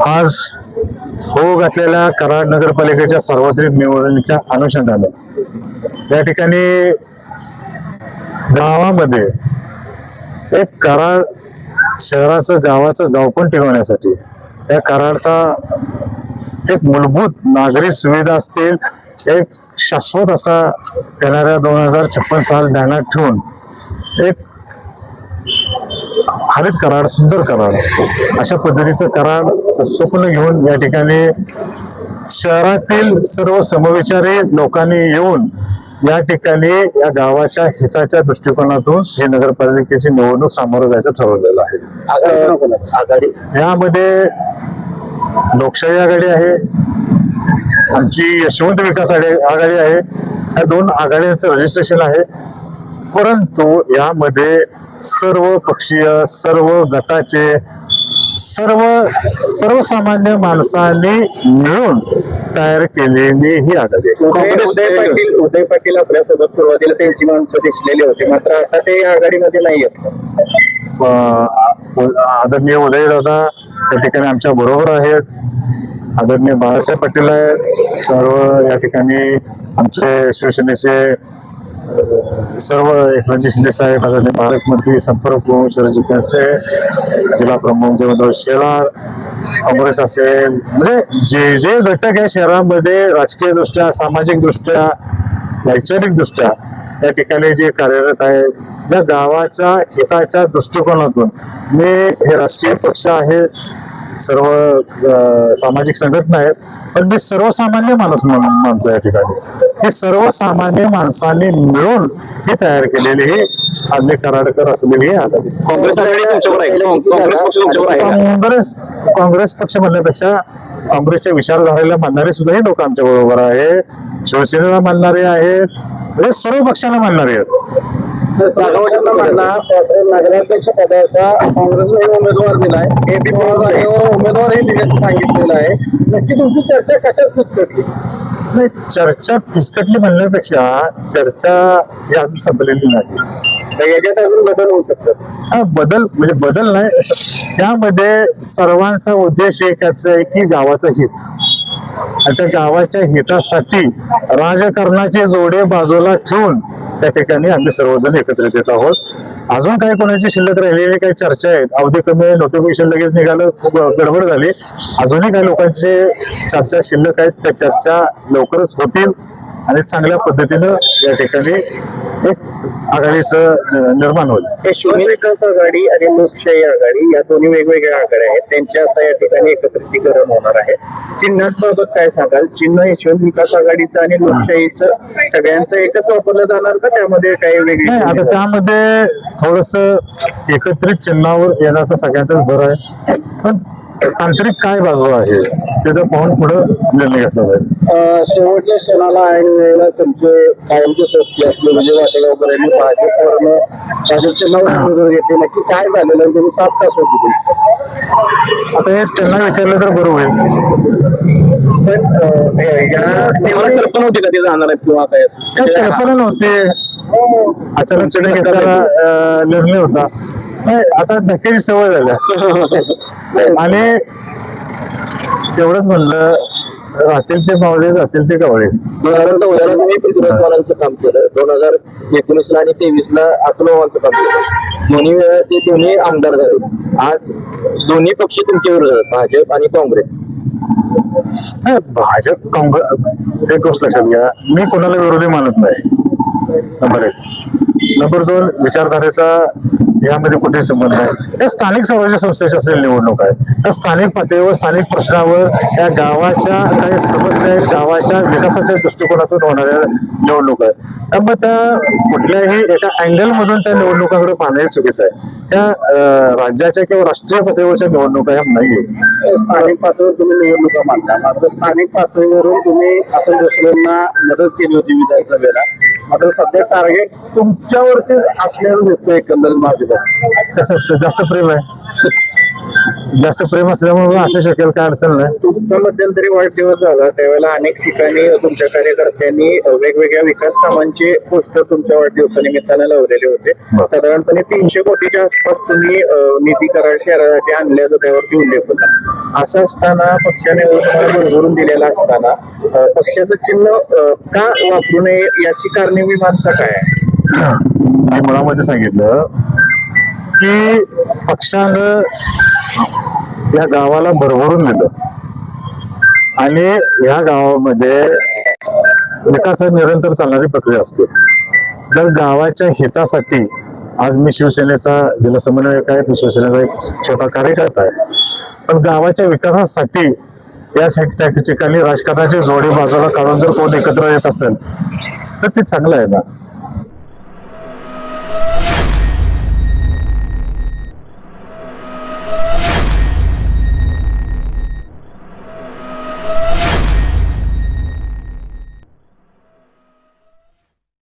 आज हो घातलेल्या कराड नगरपालिकेच्या सार्वत्रिक निवडणुकीच्या अनुषंगाने. या ठिकाणी गावामध्ये एक कराड शहराचं गावाचं गाव पण या कराडचा एक मूलभूत नागरी सुविधा असतील एक शाश्वत असा येणाऱ्या दोन हजार छप्पन साल ध्यानात ठेवून एक हरित कराड सुंदर कराड अशा पद्धतीचं कराडचं स्वप्न घेऊन या ठिकाणी शहरातील सर्व समविचारी लोकांनी येऊन या ठिकाणी या गावाच्या हिताच्या दृष्टिकोनातून हे नगरपालिकेची निवडणूक सामोरं जायचं ठरवलेलं आहे. आघाडी यामध्ये लोकशाही आघाडी आहे आमची यशवंत विकास आघाडी आघाडी आहे. या दोन आघाड्यांचं रजिस्ट्रेशन आहे. परंतु यामध्ये सर्व पक्षीय सर्व गटाचे सर्व सर्वसामान्य माणसांनी मिळून तयार केलेली ही आघाडी आहे. उदय उदय पाटील उदय पाटील आपल्यासोबत सुरुवातीला त्यांची माणसं दिसलेली होती. मात्र आता ते या आघाडीमध्ये नाही आहेत. आदरणीय उदयदादा त्या ठिकाणी आमच्या बरोबर आहेत. आदरणीय बाळासाहेब पाटील आहेत. सर्व या ठिकाणी आमचे शिवसेनेचे सर्व एकनाथजी शिंदे साहेब आदरणीय पालकमंत्री संपर्क प्रमुख शरदजी कनसे जिल्हा प्रमुख जवळजवळ शेलार काँग्रेस असेल. म्हणजे जे जे घटक आहे शहरामध्ये राजकीय दृष्ट्या सामाजिक दृष्ट्या वैचारिक दृष्ट्या या ठिकाणी जे कार्यरत आहे या गावाच्या हिताच्या दृष्टिकोनातून मी हे राजकीय पक्ष आहेत सर्व सामाजिक संघटना आहेत पण मी सर्वसामान्य माणूस म्हणून मानतो या ठिकाणी. हे सर्वसामान्य माणसांनी मिळून हे तयार केलेली ही आम्ही कराडकर असलेली ही काँग्रेस काँग्रेस पक्ष तुमच्यावर आहे काँग्रेस काँग्रेस पक्ष म्हणण्यापेक्षा काँग्रेसच्या विचारधारेला मानणारे सुद्धा हे लोक आमच्या बरोबर आहे. शिवसेनेला मानणारे आहेत. म्हणजे सर्व पक्षाला मानणारे आहेत. नगराध्यक्ष पदाचा काँग्रेसने उमेदवार दिलाय हे बी पवार उमेदवारही दिल्याचं सांगितलेलं आहे. नक्की तुमची चर्चा कशात नाही चर्चा फिसकटली म्हणण्यापेक्षा चर्चा ही अजून संपलेली नाही. याच्यात अजून बदल होऊ शकतात. हा बदल म्हणजे बदल नाही त्यामध्ये सर्वांचा उद्देश एकच आहे की गावाचं हित. त्या गावाच्या हितासाठी राजकारणाचे जोडे बाजूला ठेवून त्या ठिकाणी आम्ही सर्वजण एकत्रित येत आहोत. अजून काही कोणाची शिल्लक राहिलेली काही चर्चा आहेत? अवधी कमी नोटिफिकेशन लगेच निघालं खूप गडबड झाली. अजूनही काही लोकांचे चर्चा शिल्लक आहेत त्या चर्चा लवकरच होतील आणि चांगल्या पद्धतीनं या ठिकाणी एक आघाडीचं अं, निर्माण होईल. यशवंत विकास आघाडी आणि लोकशाही आघाडी या दोन्ही वेगवेगळ्या आघाड्या आहेत. त्यांच्या आता या ठिकाणी एकत्रितीकरण होणार आहे. चिन्हांबाबत काय सांगाल? चिन्ह यशवंत विकास आघाडीचं आणि लोकशाहीचं सगळ्यांचं एकच वापरलं जाणार का? त्यामध्ये काही वेगळी नाही आता त्यामध्ये थोडस एकत्रित चिन्हावर येण्याचा सगळ्यांचाच भर आहे. पण तांत्रिक काय बाजू आहे? त्याचा पाहून पुढे निर्णय घेतला जाईल. शेवटच्या क्षणाला ऐन वेळेला तुमचे कायमचे सोबती असले विजय वाटेगावकर यांनी भाजपवरनं भाजपचे नाव उमेदवार घेतले नक्की काय झालेलं आणि त्यांनी सात तास होती तुमची. आता हे त्यांना विचारलं तर बरं होईल. पण अं, या तेव्हा कल्पना होती का ते जाणार आहेत किंवा काय असं? कल्पना नव्हती. अचानक निर्णय घेतलेला अं, निर्णय होता. नाही, आता धक्क्याची सवय झाल्या आणि तेवढंच म्हणलं राहतील ते मावळे जातील ते कवळे साधारणतः उदाहरण तुम्ही पृथ्वीराज चव्हाणांचं काम केलं? दोन हजार एकोणीस ला आणि तेवीस ला अतुल पवारांचं काम केलं. दोन्ही वेळा ते दोन्ही आमदार झाले. आज दोन्ही पक्ष तुमच्या विरोधात भाजप आणि काँग्रेस. भाजप काँग्रेस एक गोष्ट लक्षात घ्या? मी कोणाला विरोधी मानत नाही. नंबर एक नंबर दोन विचारधारेचा यामध्ये कुठेही संबंध नाही हे स्थानिक स्वराज्य संस्थेची असलेली निवडणूक आहे. त्या स्थानिक पातळीवर स्थानिक प्रश्नावर या गावाच्या काही समस्या आहेत. गावाच्या विकासाच्या दृष्टिकोनातून होणाऱ्या निवडणूक आहे त्यामुळे त्या कुठल्याही एका अँगलमधून त्या निवडणुकांकडे पाहणे चुकीचं आहे. त्या राज्याच्या किंवा राष्ट्रीय पातळीवरच्या निवडणुका ह्या नाहीये. स्थानिक पातळीवर तुम्ही निवडणुका मानता मात्र स्थानिक पातळीवरून तुम्ही आपण दुसऱ्यांना मदत केली होती विधानसभेला. मात्र सध्या टार्गेट तुमच्यावरती असल्याचं दिसतं एकंदरीत भाजप तसंच जास्त प्रेम आहे. जास्त प्रेम असल्यामुळे असू शकेल काय अडचण नाही. तुमचा मध्यंतरी वाढदिवस झाला त्यावेळेला अनेक ठिकाणी तुमच्या कार्यकर्त्यांनी वेगवेगळ्या विकास कामांचे पोस्टर तुमच्या वाढदिवसानिमित्तानं लावलेले होते. साधारणपणे तीनशे कोटीच्या आसपास तुम्ही निधी करार शहरासाठी आणल्याचा त्यावरती उल्लेख होता. असं असताना पक्षाने तुम्हाला भरभरून दिलेला असताना पक्षाचं चिन्ह का वापरू नये याची कारणीमीमांसा काय आहे? मी मुळामध्ये सांगितलं की पक्षानं या गावाला भरभरून दिलं आणि ह्या गावामध्ये विकास निरंतर चालणारी प्रक्रिया असते. जर गावाच्या हितासाठी आज मी शिवसेनेचा जिल्हा समन्वयक आहे मी शिवसेनेचा एक छोटा कार्यकर्ता आहे. पण गावाच्या विकासासाठी या ठिकाणी राजकारणाची जोडी बाजूला काढून जर कोण एकत्र येत असेल तर ते चांगलं आहे ना